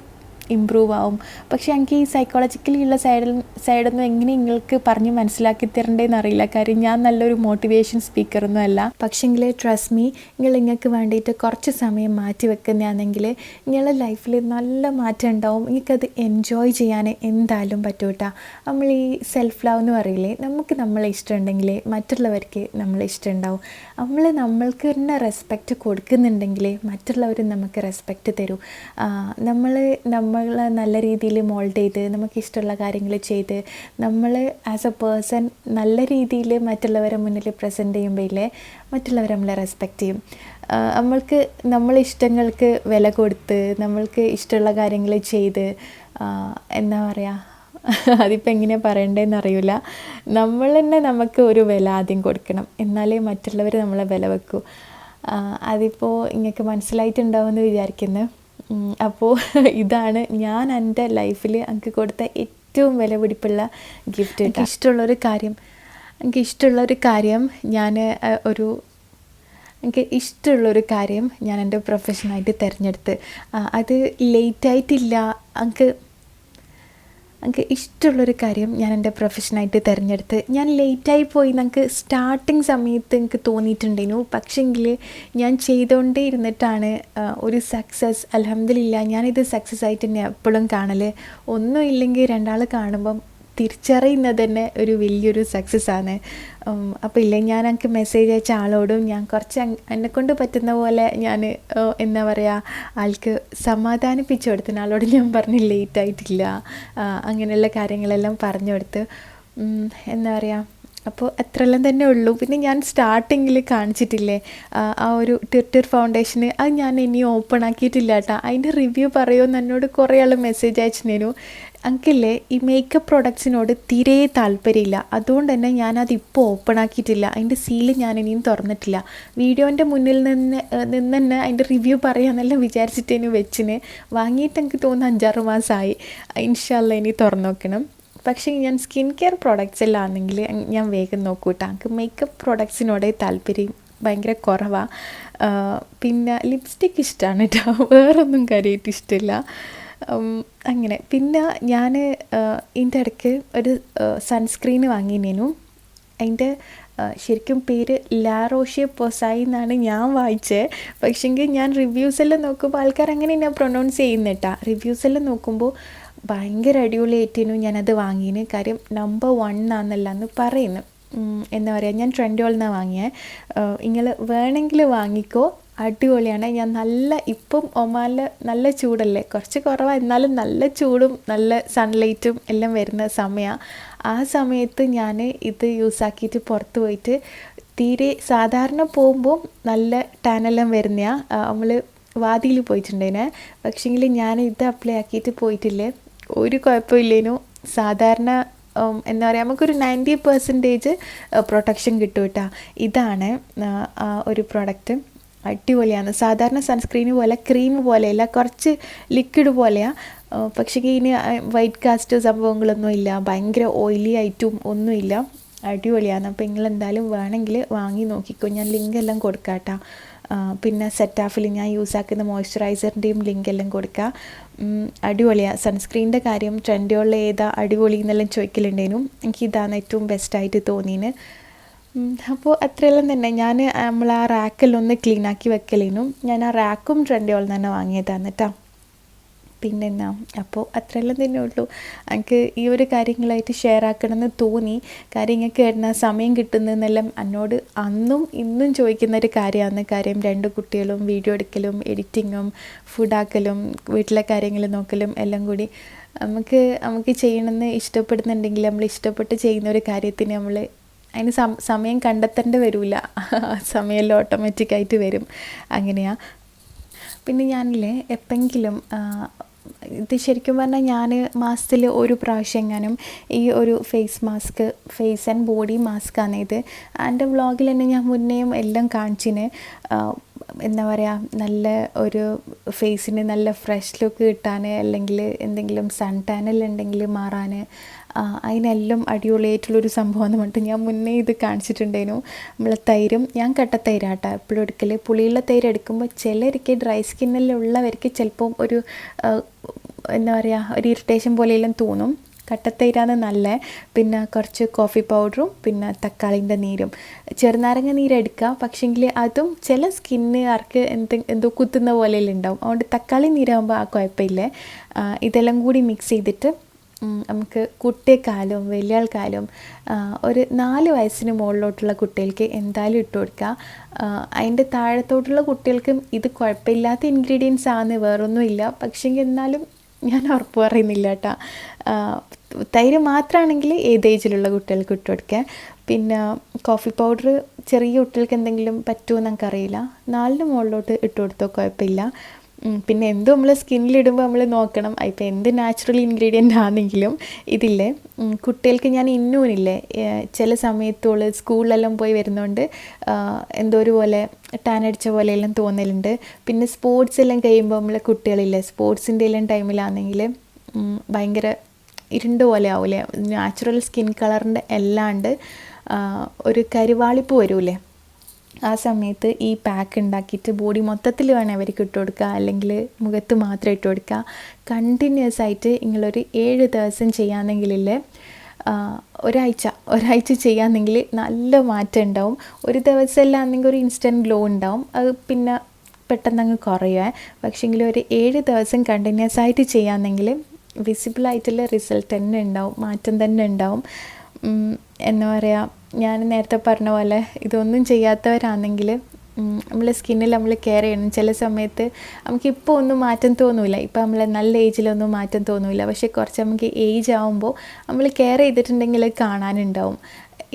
ഇമ്പ്രൂവ് ആവും. പക്ഷേ എനിക്ക് ഈ സൈക്കോളജിക്കലി ഉള്ള സൈഡിൽ സൈഡൊന്നും എങ്ങനെ നിങ്ങൾക്ക് പറഞ്ഞ് മനസ്സിലാക്കി തരണ്ടേന്ന് അറിയില്ല. കാര്യം ഞാൻ നല്ലൊരു മോട്ടിവേഷൻ സ്പീക്കറൊന്നും അല്ല. പക്ഷേങ്കിൽ ട്രസ്റ്റ് മീ നിങ്ങൾ നിങ്ങൾക്ക് വേണ്ടിയിട്ട് കുറച്ച് സമയം മാറ്റി വെക്കുന്നതാണെങ്കിൽ നിങ്ങളുടെ ലൈഫിൽ നല്ല മാറ്റം ഉണ്ടാവും നിങ്ങൾക്കത് എൻജോയ് ചെയ്യാൻ എന്തായാലും പറ്റൂട്ടാ. നമ്മൾ ഈ സെൽഫ് ലവ് എന്ന് പറയില്ലേ നമുക്ക് നമ്മളെ ഇഷ്ടമുണ്ടെങ്കിൽ മറ്റുള്ളവർക്ക് നമ്മളെ ഇഷ്ടമുണ്ടാവും നമ്മൾ നമ്മൾക്ക് തന്നെ റെസ്പെക്റ്റ് കൊടുക്കുന്നുണ്ടെങ്കിൽ മറ്റുള്ളവർ നമുക്ക് റെസ്പെക്റ്റ് തരും. നമ്മൾ നമ്മളെ നല്ല രീതിയിൽ മോൾഡ് ചെയ്ത് നമുക്ക് ഇഷ്ടമുള്ള കാര്യങ്ങൾ ചെയ്ത് നമ്മൾ ആസ് എ പേഴ്സൺ നല്ല രീതിയിൽ മറ്റുള്ളവരെ മുന്നിൽ പ്രസന്റ് ചെയ്യുമ്പോൾ ഇല്ലേ മറ്റുള്ളവർ നമ്മളെ റെസ്പെക്റ്റ് ചെയ്യും. നമ്മൾക്ക് നമ്മളെ ഇഷ്ടങ്ങൾക്ക് വില കൊടുത്ത് നമ്മൾക്ക് ഇഷ്ടമുള്ള കാര്യങ്ങൾ ചെയ്ത് എന്താ പറയുക അതിപ്പോൾ എങ്ങനെ പറയണ്ടേന്ന് അറിയില്ല. നമ്മൾ തന്നെ നമുക്ക് ഒരു വില ആദ്യം കൊടുക്കണം എന്നാലേ മറ്റുള്ളവർ നമ്മളെ വില വെക്കൂ. അതിപ്പോൾ ഇങ്ങക്ക് മനസ്സിലായിട്ടുണ്ടാവുമെന്ന് വിചാരിക്കുന്നു. അപ്പോൾ ഇതാണ് ഞാൻ എന്റെ ലൈഫിൽ എനിക്ക് കൊടുത്ത ഏറ്റവും വില പിടിപ്പുള്ള ഗിഫ്റ്റ് എനിക്ക് ഇഷ്ടമുള്ളൊരു കാര്യം എനിക്ക് ഇഷ്ടമുള്ളൊരു കാര്യം ഞാൻ ഒരു എനിക്ക് ഇഷ്ടമുള്ളൊരു കാര്യം ഞാൻ എന്റെ പ്രൊഫഷനായിട്ട് തിരഞ്ഞെടുത്ത്. അത് ലേറ്റായിട്ടില്ല എനിക്ക് എനിക്ക് ഇഷ്ടമുള്ളൊരു കാര്യം ഞാൻ എന്റെ പ്രൊഫഷനായിട്ട് തിരഞ്ഞെടുത്ത് ഞാൻ ലേറ്റായി പോയി നമുക്ക് സ്റ്റാർട്ടിങ് സമയത്ത് എനിക്ക് തോന്നിയിട്ടുണ്ടായിരുന്നു. പക്ഷേങ്കിൽ ഞാൻ ചെയ്തുകൊണ്ടേ ഇരുന്നിട്ടാണ് ഒരു സക്സസ് അലഹമില്ല ഞാനിത് സക്സസ് ആയിട്ട് തന്നെ എപ്പോഴും കാണൽ ഒന്നും ഇല്ലെങ്കിൽ രണ്ടാൾ കാണുമ്പം തിരിച്ചറിയുന്നത് തന്നെ ഒരു വലിയൊരു സക്സസ് ആണ്. അപ്പോൾ ഇല്ലേ ഞാൻ എനിക്ക് മെസ്സേജ് അയച്ച ആളോടും ഞാൻ കുറച്ച് എന്നെ കൊണ്ട് പറ്റുന്ന പോലെ ഞാൻ എന്താ പറയുക ആൾക്ക് സമാധാനിപ്പിച്ചു കൊടുത്തിന് ആളോട് ഞാൻ പറഞ്ഞു ലേറ്റ് ആയിട്ടില്ല. അങ്ങനെയുള്ള കാര്യങ്ങളെല്ലാം പറഞ്ഞു കൊടുത്ത്. എന്താ പറയുക അപ്പോൾ അത്രയെല്ലാം തന്നെ ഉള്ളൂ. പിന്നെ ഞാൻ സ്റ്റാർട്ടിങ്ങിൽ കാണിച്ചിട്ടില്ലേ ആ, ഒരു ട്വിറ്റർ ഫൗണ്ടേഷന് അത് ഞാൻ ഇനി ഓപ്പൺ ആക്കിയിട്ടില്ല കേട്ടോ അതിന്റെ റിവ്യൂ പറയുമെന്ന് എന്നോട് കുറേ ആൾ മെസ്സേജ് അയച്ചിരുന്നു അങ്കില്ലേ ഈ മേക്കപ്പ് പ്രോഡക്ട്സിനോട് തീരെ താല്പര്യമില്ല. അതുകൊണ്ട് തന്നെ ഞാനത് ഇപ്പോൾ ഓപ്പൺ ആക്കിയിട്ടില്ല. അതിന്റെ സീൽ ഞാൻ ഇനിയും തുറന്നിട്ടില്ല. വീഡിയോന്റെ മുന്നിൽ നിന്ന് നിന്ന് തന്നെ അതിന്റെ റിവ്യൂ പറയാമെന്നെല്ലാം വിചാരിച്ചിട്ടേനു വെച്ചിന്. വാങ്ങിയിട്ട് എനിക്ക് തോന്നുന്നു അഞ്ചാറ് മാസമായി. ഇൻഷാല്ല ഇനി തുറന്നു നോക്കണം. പക്ഷേ ഞാൻ സ്കിൻ കെയർ പ്രോഡക്റ്റ്സ് എല്ലാം ആണെങ്കിൽ ഞാൻ വേഗം നോക്കൂട്ടാ. എനിക്ക് മേക്കപ്പ് പ്രോഡക്ട്സിനോട് താല്പര്യം ഭയങ്കര കുറവാണ് പിന്നെ ലിപ്സ്റ്റിക്ക് ഇഷ്ടമാണ് കേട്ടോ വേറൊന്നും കാര്യമായിട്ട് ഇഷ്ടമില്ല. അങ്ങനെ. പിന്നെ ഞാൻ ഇതിന്റെ ഇടയ്ക്ക് ഒരു സൺസ്ക്രീൻ വാങ്ങിനേനു. അതിന്റെ ശരിക്കും പേര് ലാറോഷ്യ പൊസായി എന്നാണ് ഞാൻ വായിച്ചത് പക്ഷേങ്കിൽ ഞാൻ റിവ്യൂസെല്ലാം നോക്കുമ്പോൾ ആൾക്കാർ അങ്ങനെ ഞാൻ പ്രൊനൗൺസ് ചെയ്യുന്നേട്ടാ. റിവ്യൂസ് എല്ലാം നോക്കുമ്പോൾ ഭയങ്കര അടിപൊളിയായിട്ടേനു ഞാനത് വാങ്ങിയത് കാര്യം നമ്പർ വൺ ആണെന്നല്ല എന്ന് പറയുന്നു എന്താ പറയുക ഞാൻ ട്രെൻഡോളിൽ നിന്നാണ് വാങ്ങിയത് നിങ്ങൾ വേണമെങ്കിൽ വാങ്ങിക്കോ. അടിപൊളിയാണ്. ഞാൻ നല്ല ഇപ്പം ഒമാനിൽ നല്ല ചൂടല്ലേ? കുറച്ച് കുറവാണ് എന്നാലും നല്ല ചൂടും നല്ല സൺലൈറ്റും എല്ലാം വരുന്ന സമയമാണ് ആ സമയത്ത് ഞാൻ ഇത് യൂസാക്കിയിട്ട് പുറത്ത് പോയിട്ട് തീരെ സാധാരണ പോകുമ്പോൾ നല്ല ടാനെല്ലാം വരുന്ന നമ്മൾ വാതിയിൽ പോയിട്ടുണ്ടേനെ പക്ഷേങ്കിൽ ഞാൻ ഇത് അപ്ലൈ ആക്കിയിട്ട് പോയിട്ടില്ലേ. ഒരു കുഴപ്പമില്ലേനു. സാധാരണ എന്താ പറയുക നമുക്കൊരു നയന്റി പെർസെന്റേജ് പ്രൊട്ടക്ഷൻ കിട്ടും കേട്ടോ ഇതാണ് ഒരു പ്രൊഡക്റ്റ് അടിപൊളിയാണ്. സാധാരണ സൺസ്ക്രീന് പോലെ ക്രീം പോലെയല്ല കുറച്ച് ലിക്വിഡ് പോലെയാണ് പക്ഷേ ഇതിന് വൈറ്റ് കാസ്റ്റ് സംഭവങ്ങളൊന്നും ഇല്ല. ഭയങ്കര ഓയിലി ആയിട്ടും ഒന്നുമില്ല അടിപൊളിയാണ്. അപ്പോൾ നിങ്ങൾ എന്തായാലും വേണമെങ്കിൽ വാങ്ങി നോക്കിക്കോ. ഞാൻ ലിങ്ക് എല്ലാം കൊടുക്കാം കേട്ടോ ആ, പിന്നെ സെറ്റാഫിൽ ഞാൻ യൂസ് ആക്കുന്ന മോയ്സ്ചറൈസറിന്റെയും ലിങ്ക് എല്ലാം കൊടുക്കുക അടിപൊളിയാണ് സൺസ്ക്രീനിന്റെ കാര്യം ട്രെൻഡുകളിൽ ഏതാ അടിപൊളി എന്നെല്ലാം ചോദിക്കലുണ്ടേനും. എനിക്ക് ഇതാണ് ഏറ്റവും ബെസ്റ്റായിട്ട് തോന്നിയത് അപ്പോൾ അത്രയെല്ലാം തന്നെ. ഞാൻ നമ്മൾ ആ ക്ലീൻ ആക്കി വെക്കലേനും. ഞാൻ ആ റാക്കും ട്രെൻഡുകളിൽ തന്നെ വാങ്ങിയതാണ് കേട്ടോ പിന്നെന്നാ അപ്പോൾ അത്രയെല്ലാം തന്നെ ഉള്ളൂ. എനിക്ക് ഈ ഒരു കാര്യങ്ങളായിട്ട് ഷെയർ ആക്കണമെന്ന് തോന്നി. കാര്യം ഇങ്ങനെ സമയം കിട്ടുന്നതെന്നെല്ലാം എന്നോട് അന്നും ഇന്നും ചോദിക്കുന്ന ഒരു കാര്യമാണ് കാര്യം രണ്ട് കുട്ടികളും വീഡിയോ എടുക്കലും എഡിറ്റിങ്ങും ഫുഡാക്കലും വീട്ടിലെ കാര്യങ്ങൾ നോക്കലും എല്ലാം കൂടി നമുക്ക് നമുക്ക് ചെയ്യണമെന്ന് ഇഷ്ടപ്പെടുന്നുണ്ടെങ്കിൽ നമ്മൾ ഇഷ്ടപ്പെട്ട് ചെയ്യുന്ന ഒരു കാര്യത്തിന് നമ്മൾ അതിന് സമയം കണ്ടെത്തേണ്ടി വരില്ല സമയമെല്ലാം ഓട്ടോമാറ്റിക്കായിട്ട് വരും. അങ്ങനെയാണ് പിന്നെ ഞാനില്ലേ എപ്പെങ്കിലും ഇത് ശരിക്കും പറഞ്ഞാൽ ഞാൻ മാസത്തിൽ ഒരു പ്രാവശ്യം ഈ ഒരു face mask face and body mask ആണ് ഇത്. എന്റെ വ്ളോഗിൽ തന്നെ ഞാൻ മുന്നേയും എല്ലാം കാണിച്ചിന്. എന്താ പറയുക നല്ല ഒരു ഫേസിന് നല്ല ഫ്രഷ് ലുക്ക് കിട്ടാൻ അല്ലെങ്കിൽ എന്തെങ്കിലും സൺ ടാനൽ ഉണ്ടെങ്കിൽ മാറാൻ അതിനെല്ലാം അടിപൊളിയായിട്ടുള്ളൊരു സംഭവം എന്ന് പറഞ്ഞിട്ട് ഞാൻ മുന്നേ ഇത് കാണിച്ചിട്ടുണ്ടായിരുന്നു. നമ്മൾ തൈരും ഞാൻ കട്ട തൈരാട്ടാ എപ്പോഴും എടുക്കൽ പുളിയുള്ള തൈര് എടുക്കുമ്പോൾ ചിലർക്ക് ഡ്രൈ സ്കിന്നിലുള്ളവർക്ക് ചിലപ്പം ഒരു എന്താ പറയുക ഒരു ഇറിറ്റേഷൻ പോലെയെല്ലാം തോന്നും. കട്ടത്തൈരാണ് നല്ല. പിന്നെ കുറച്ച് കോഫി പൗഡറും പിന്നെ തക്കാളിന്റെ നീരും. ചെറുനാരങ്ങ നീര് എടുക്കുക. പക്ഷേങ്കിൽ അതും ചില സ്കിന്നുകാർക്ക് എന്ത് എന്തോ കുത്തുന്ന പോലെയെല്ലാം ഉണ്ടാവും. അതുകൊണ്ട് തക്കാളി നീരാകുമ്പോൾ ആ കുഴപ്പമില്ല. ഇതെല്ലാം കൂടി മിക്സ് ചെയ്തിട്ട് നമുക്ക് കുട്ടിക്കാലും വലിയ ആൾക്കാലും ഒരു നാല് വയസ്സിന് മുകളിലോട്ടുള്ള കുട്ടികൾക്ക് എന്തായാലും ഇട്ട് കൊടുക്കുക. അതിന്റെ താഴത്തോട്ടുള്ള കുട്ടികൾക്കും ഇത് കുഴപ്പമില്ലാത്ത ഇൻഗ്രീഡിയൻസ് ആണ് വേറൊന്നുമില്ല. പക്ഷേ എന്നാലും ഞാൻ ഉറപ്പ് പറയുന്നില്ല കേട്ടോ. തൈര് മാത്രമാണെങ്കിൽ ഏത് ഏജിലുള്ള കുട്ടികൾക്ക് ഇട്ട് കൊടുക്കുക. പിന്നെ കോഫി പൗഡർ ചെറിയ കുട്ടികൾക്ക് എന്തെങ്കിലും പറ്റുമോ എന്ന് നമുക്കറിയില്ല നാലിന് മുകളിലോട്ട് ഇട്ട് കൊടുത്തോ കുഴപ്പമില്ല. പിന്നെ എന്തും നമ്മൾ സ്കിന്നിലിടുമ്പോൾ നമ്മൾ നോക്കണം. ഇപ്പം എന്ത് നാച്ചുറൽ ഇൻഗ്രീഡിയന്റ് ആണെങ്കിലും ഇതില്ലേ? കുട്ടികൾക്ക് ഞാൻ ഇന്നൂനില്ലേ ചില സമയത്തോൾ സ്കൂളിലെല്ലാം പോയി വരുന്നതുകൊണ്ട് എന്തോ ഒരു പോലെ ടാൻ അടിച്ച പോലെയെല്ലാം തോന്നലുണ്ട്. പിന്നെ സ്പോർട്സ് എല്ലാം കഴിയുമ്പോൾ നമ്മൾ കുട്ടികളില്ലേ സ്പോർട്സിന്റെ എല്ലാം ടൈമിലാണെങ്കിൽ ഭയങ്കര ഇരുണ്ട് പോലെ ആവില്ലേ നാച്ചുറൽ സ്കിൻ കളറിന്റെ അല്ലാണ്ട് ഒരു കരുവാളിപ്പ് വരൂലേ? ആ സമയത്ത് ഈ പാക്ക് ഉണ്ടാക്കിയിട്ട് ബോഡി മൊത്തത്തിൽ വേണേൽ അവർക്ക് ഇട്ട് കൊടുക്കുക അല്ലെങ്കിൽ മുഖത്ത് മാത്രം ഇട്ട് കൊടുക്കുക കണ്ടിന്യൂസ് ആയിട്ട് നിങ്ങളൊരു ഏഴ് ദിവസം ചെയ്യാന്നെങ്കിലില്ലേ ആ, ഒരാഴ്ച ഒരാഴ്ച ചെയ്യാമെന്നെങ്കിൽ നല്ല മാറ്റം ഉണ്ടാവും. ഒരു ദിവസം എല്ലാം ആണെങ്കിൽ ഒരു ഇൻസ്റ്റന്റ് ഗ്ലോ ഉണ്ടാവും. അത് പിന്നെ പെട്ടെന്ന് അങ്ങ് കുറയുക പക്ഷേങ്കിൽ ഒരു ഏഴ് ദിവസം കണ്ടിന്യൂസ് ആയിട്ട് ചെയ്യാന്നെങ്കിൽ വിസിബിളായിട്ടുള്ള റിസൾട്ട് തന്നെ ഉണ്ടാവും. മാറ്റം തന്നെ ഉണ്ടാവും. എന്താ പറയുക ഞാൻ നേരത്തെ പറഞ്ഞ പോലെ ഇതൊന്നും ചെയ്യാത്തവരാണെങ്കിൽ നമ്മളെ സ്കിന്നിൽ നമ്മൾ കെയർ ചെയ്യണം. ചില സമയത്ത് നമുക്ക് ഇപ്പോൾ ഒന്നും മാറ്റം തോന്നില്ല ഇപ്പോൾ നമ്മൾ നല്ല ഏജിലൊന്നും മാറ്റം തോന്നില്ല പക്ഷേ കുറച്ച് നമുക്ക് ഏജ് ആകുമ്പോൾ നമ്മൾ കെയർ ചെയ്തിട്ടുണ്ടെങ്കിൽ കാണാനുണ്ടാവും.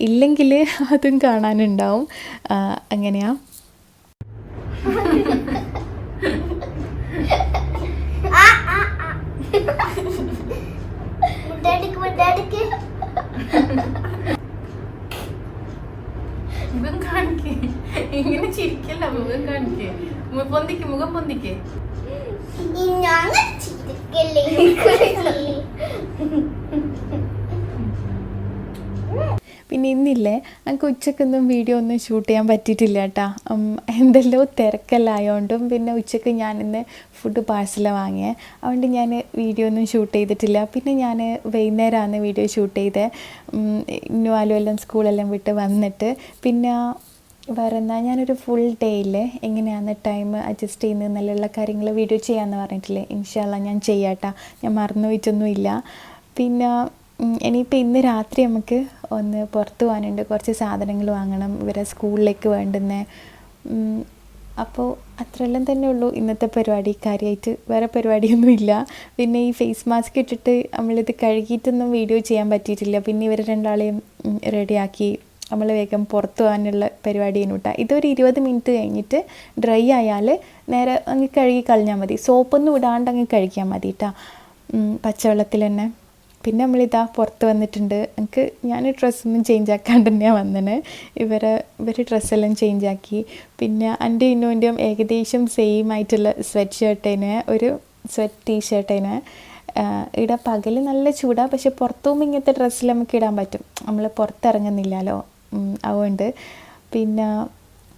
ഇല്ലെങ്കിൽ അതും കാണാനുണ്ടാവും. അങ്ങനെയാ. ഡാഡിക്ക് മുട്ടടിക്ക് മുഖം കാണിക്കേ. ഇങ്ങനെ ചിരിക്കല്ല മുഖം കാണിക്കേ. പൊന്തിക്ക് മുഖം പൊന്തിക്കേ. ഞങ്ങൾ ചിരിക്കല്ലേ? പിന്നെ ഇന്നില്ലേ? നമുക്ക് ഉച്ചക്കൊന്നും വീഡിയോ ഒന്നും ഷൂട്ട് ചെയ്യാൻ പറ്റിയിട്ടില്ല കേട്ടോ എന്തെല്ലോ തിരക്കല്ലായോണ്ടും പിന്നെ ഉച്ചയ്ക്ക് ഞാൻ ഇന്ന് ഫുഡ് പാഴ്സലാണ് വാങ്ങിയത് അതുകൊണ്ട് ഞാൻ വീഡിയോ ഒന്നും ഷൂട്ട് ചെയ്തിട്ടില്ല. പിന്നെ ഞാൻ വൈകുന്നേരമാണ് വീഡിയോ ഷൂട്ട് ചെയ്തത് ഇന്നുവാലും എല്ലാം സ്കൂളെല്ലാം വിട്ട് വന്നിട്ട്. പിന്നെ വേറെ എന്നാൽ ഞാനൊരു ഫുൾ ഡേയിൽ എങ്ങനെയാണ് ടൈം അഡ്ജസ്റ്റ് ചെയ്യുന്നത് നല്ലുള്ള കാര്യങ്ങൾ വീഡിയോ ചെയ്യാമെന്ന് പറഞ്ഞിട്ടില്ലേ? ഇൻഷാല്ല ഞാൻ ചെയ്യാട്ടാ. ഞാൻ മറന്നു പോയിട്ടൊന്നുമില്ല. പിന്നെ ഇനിയിപ്പോൾ ഇന്ന് രാത്രി നമുക്ക് ഒന്ന് പുറത്ത് പോകാനുണ്ട്. കുറച്ച് സാധനങ്ങൾ വാങ്ങണം. ഇവരെ സ്കൂളിലേക്ക് വേണ്ടുന്ന. അപ്പോൾ അത്രയെല്ലാം തന്നെ ഉള്ളൂ. ഇന്നത്തെ പരിപാടി. കാര്യമായിട്ട് വേറെ പരിപാടിയൊന്നും ഇല്ല. പിന്നെ ഈ ഫേസ് മാസ്ക് ഇട്ടിട്ട് നമ്മളിത് കഴുകിയിട്ടൊന്നും വീഡിയോ ചെയ്യാൻ പറ്റിയിട്ടില്ല. പിന്നെ ഇവർ രണ്ടാളെയും റെഡിയാക്കി നമ്മൾ വേഗം പുറത്തു പോകാനുള്ള പരിപാടി കേട്ടോ. ഇതൊരു ഇരുപത് മിനിറ്റ് കഴിഞ്ഞിട്ട് ഡ്രൈ ആയാൽ നേരെ അങ്ങ് കഴുകി കളഞ്ഞാൽ മതി. സോപ്പൊന്നും ഇടാണ്ട് അങ്ങ് കഴുകിയാൽ മതി കേട്ടോ. പച്ചവെള്ളത്തിൽ തന്നെ. പിന്നെ നമ്മളിതാ പുറത്ത് വന്നിട്ടുണ്ട്. എനിക്ക് ഞാൻ ഡ്രസ്സൊന്നും ചേഞ്ച് ആക്കാണ്ട് തന്നെയാണ് വന്നത് ഇവരെ ഇവർ ഡ്രസ്സെല്ലാം ചേഞ്ച് ആക്കി. പിന്നെ എന്റെ ഇന്നുവിന്റെയും ഏകദേശം സെയിം ആയിട്ടുള്ള സ്വെറ്റ് ഷർട്ടിന് ഒരു സ്വെറ്റ് ടീ ഷർട്ടിന് ഇവിടെ പകൽ നല്ല ചൂടാണ് പക്ഷെ പുറത്തും ഇങ്ങനത്തെ ഡ്രസ്സിൽ നമുക്ക് ഇടാൻ പറ്റും. നമ്മൾ പുറത്തിറങ്ങുന്നില്ലല്ലോ. അതുകൊണ്ട്. പിന്നെ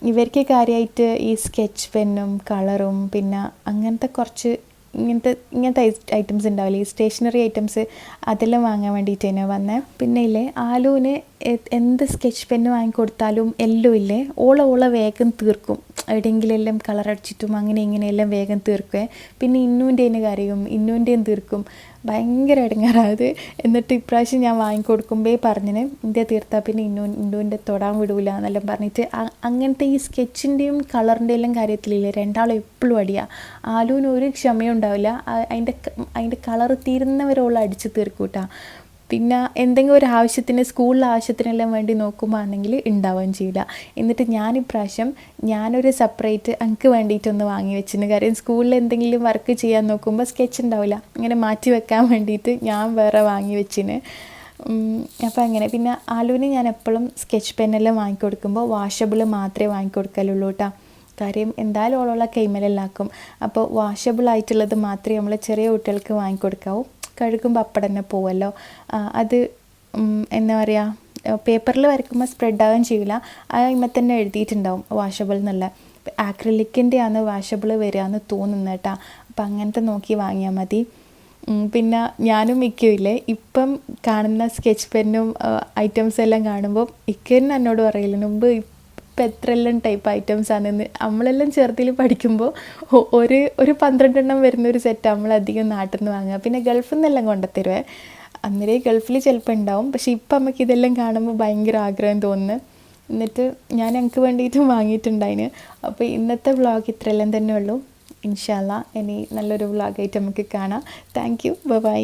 ഇവർക്ക് കാര്യമായിട്ട് ഈ സ്കെച്ച് പെന്നും കളറും പിന്നെ അങ്ങനത്തെ കുറച്ച് ഇങ്ങനത്തെ ഇങ്ങനത്തെ ഐറ്റംസ് ഉണ്ടാവില്ലേ? സ്റ്റേഷനറി ഐറ്റംസ് അതെല്ലാം വാങ്ങാൻ വേണ്ടിയിട്ടാണ് വന്നത് പിന്നെ ഇല്ലേ ആലുവിന് എന്ത് സ്കെച്ച് പെന്ന് വാങ്ങിക്കൊടുത്താലും എല്ലാം ഇല്ലേ? ഓള ഓള വേഗം തീർക്കും. എവിടെയെങ്കിലെല്ലാം കളർ അടിച്ചിട്ടും അങ്ങനെ ഇങ്ങനെയെല്ലാം വേഗം തീർക്കുക പിന്നെ ഇന്നുവിന്റെന് കരയും ഇന്നുവിന്റെയും തീർക്കും. ഭയങ്കര ഇടങ്ങാറാത് എന്നിട്ട് ഇപ്രാവശ്യം ഞാൻ വാങ്ങിക്കൊടുക്കുമ്പേ പറഞ്ഞിന് ഇന്ത്യ തീർത്താൽ പിന്നെ ഇന്നു ഇന്നുവിന്റെ തൊടാൻ വിടൂല എന്നെല്ലാം പറഞ്ഞിട്ട് അങ്ങനത്തെ ഈ സ്കെച്ചിന്റെയും കളറിന്റെ എല്ലാം കാര്യത്തിലില്ലേ രണ്ടാളും എപ്പോഴും അടിയാ. ആലുവിന് ഒരു ക്ഷമയും അതിന്റെ അതിന്റെ കളർ തീരുന്നവരോളം അടിച്ച് തീർക്കൂട്ടാ. പിന്നെ എന്തെങ്കിലും ഒരു ആവശ്യത്തിന് സ്കൂളിലെ ആവശ്യത്തിനെല്ലാം വേണ്ടി നോക്കുമ്പോൾ ആണെങ്കിൽ ഉണ്ടാവുകയും ചെയ്യില്ല. എന്നിട്ട് ഞാൻ ഇപ്രാവശ്യം ഞാനൊരു സെപ്പറേറ്റ് എനിക്ക് വേണ്ടിയിട്ടൊന്ന് വാങ്ങി വെച്ചിരുന്നു കാര്യം സ്കൂളിൽ എന്തെങ്കിലും വർക്ക് ചെയ്യാൻ നോക്കുമ്പോൾ സ്കെച്ച് ഉണ്ടാവില്ല. അങ്ങനെ മാറ്റി വെക്കാൻ വേണ്ടിയിട്ട് ഞാൻ വേറെ വാങ്ങി വെച്ചിന്. അപ്പോൾ അങ്ങനെ. പിന്നെ ആലുവിന് ഞാൻ എപ്പോഴും സ്കെച്ച് പെന്നെല്ലാം വാങ്ങിക്കൊടുക്കുമ്പോൾ വാഷബിൾ മാത്രമേ വാങ്ങിക്കൊടുക്കലുള്ളൂ കേട്ടോ കാര്യം എന്തായാലും ഓളുള്ള കൈമലെല്ലാക്കും. അപ്പോൾ വാഷബിൾ ആയിട്ടുള്ളത് മാത്രമേ നമ്മൾ ചെറിയ കുട്ടികൾക്ക് വാങ്ങിക്കൊടുക്കാവൂ കഴുകുമ്പോൾ അപ്പം തന്നെ പോവല്ലോ. അത് എന്താ പറയുക പേപ്പറിൽ വരയ്ക്കുമ്പോൾ സ്പ്രെഡ് ആകാൻ ചെയ്യില്ല അതിന്മേൽ തന്നെ എഴുതിയിട്ടുണ്ടാവും വാഷബിൾ എന്നുള്ള ആക്രിലിക്കിന്റെ ആണ് വാഷബിൾ വരിക എന്ന് തോന്നുന്നത് കേട്ടോ. അപ്പം അങ്ങനത്തെ നോക്കി വാങ്ങിയാൽ മതി. പിന്നെ ഞാനും മിക്കയില്ലേ ഇപ്പം കാണുന്ന സ്കെച്ച് പെന്നും ഐറ്റംസ് എല്ലാം കാണുമ്പോൾ ഇക്ക തന്നെ എന്നോട് പറയില്ല മുമ്പ് ഇപ്പം എത്രയെല്ലാം ടൈപ്പ് ഐറ്റംസ് ആണെന്ന് നമ്മളെല്ലാം ചെറുതിൽ പഠിക്കുമ്പോൾ ഒരു ഒരു പന്ത്രണ്ടെണ്ണം വരുന്ന ഒരു സെറ്റ് നമ്മളധികം നാട്ടിൽ നിന്ന് വാങ്ങുക. പിന്നെ ഗൾഫിൽ നിന്നെല്ലാം കൊണ്ടുത്തരുവേ. അന്നേരം ഗൾഫിൽ ചിലപ്പോൾ ഉണ്ടാവും പക്ഷേ ഇപ്പം നമുക്ക് ഇതെല്ലാം കാണുമ്പോൾ ഭയങ്കര ആഗ്രഹം തോന്നുന്നു. എന്നിട്ട് ഞാൻ എനിക്ക് വേണ്ടിയിട്ടും വാങ്ങിയിട്ടുണ്ടായിന്. അപ്പോൾ ഇന്നത്തെ വ്ളോഗ് ഇത്രയെല്ലാം തന്നെ ഉള്ളൂ. ഇൻഷാല്ല ഇനി നല്ലൊരു വ്ളോഗായിട്ട് നമുക്ക് കാണാം. Thank you by